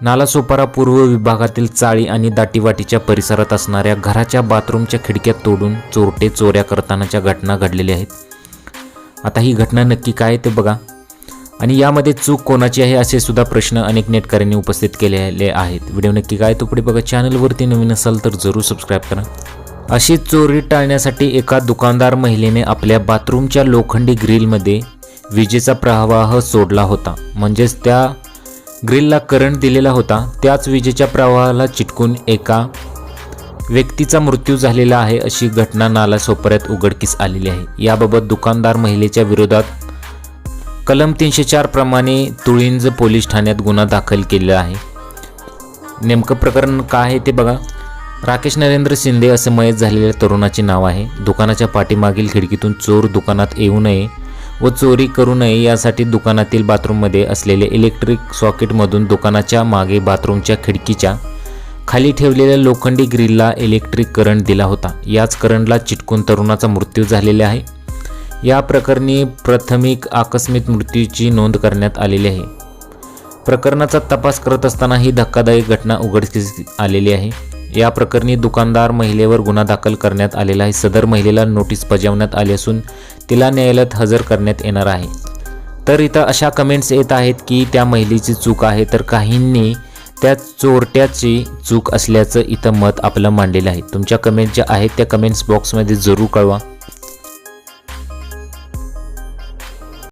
नालासोपारा पूर्व विभागातील चाळी आणि दाटीवाटीच्या परिसरात असणाऱ्या घराच्या बाथरूमच्या खिडक्या तोडून चोरटे चोऱ्या करतानाच्या घटना घडलेल्या आहेत. आता ही घटना नक्की काय ते बघा. आणि यामध्ये चूक कोणाची आहे असे सुद्धा प्रश्न अनेक नेटकऱ्यांनी उपस्थित केलेले आहेत. व्हिडिओ नक्की काय तो पुढे बघा. चॅनलवरती नवीन असाल तर जरूर सबस्क्राईब करा. अशी चोरी टाळण्यासाठी एका दुकानदार महिलेने आपल्या बाथरूमच्या लोखंडी ग्रिलमध्ये विजेचा प्रवाह सोडला होता. म्हणजेच त्या ग्रिलला करंट दिलेला होता त्याच विजेच्या प्रवाहाला चिटकून एका व्यक्तीचा मृत्यू झालेला आहे अशी घटना नाला सोपऱ्यात उघडकीस आलेली आहे. याबाबत दुकानदार महिलेच्या विरोधात कलम तीनशे चार प्रमाणे तुळिंज पोलीस ठाण्यात गुन्हा दाखल केलेला आहे. नेमकं प्रकरण काय आहे ते बघा. राकेश नरेंद्र शिंदे असे मयत झालेल्या तरुणाचे नाव आहे. दुकानाच्या पाठीमागील खिडकीतून चोर दुकानात येऊ नये व चोरी करू नये यासाठी दुकानातील बाथरूममध्ये असलेले इलेक्ट्रिक सॉकेटमधून दुकानाच्या मागे बाथरूमच्या खिडकीच्या खाली ठेवलेल्या लोखंडी ग्रिलला इलेक्ट्रिक करंट दिला होता. याच करंटला चिटकून तरुणाचा मृत्यू झालेला आहे. या प्रकरणी प्राथमिक आकस्मिक मृत्यूची नोंद करण्यात आलेली आहे. प्रकरणाचा तपास करत असताना ही धक्कादायक घटना उघडकीस आलेली आहे. या प्रकरणी दुकानदार महिलेवर गुन्हा दाखल करण्यात आलेला आहे. सदर महिलेला नोटीस बजावण्यात आली असून तिला न्यायालयात हजर करण्यात येणार आहे. तर इथं अशा कमेंट्स येत आहेत की त्या महिलेची चूक आहे तर काहींनी त्या चोरट्याची चूक असल्याचं इथं मत आपलं मांडलेलं आहे. तुमच्या कमेंट ज्या आहेत त्या कमेंट्स बॉक्समध्ये जरूर कळवा.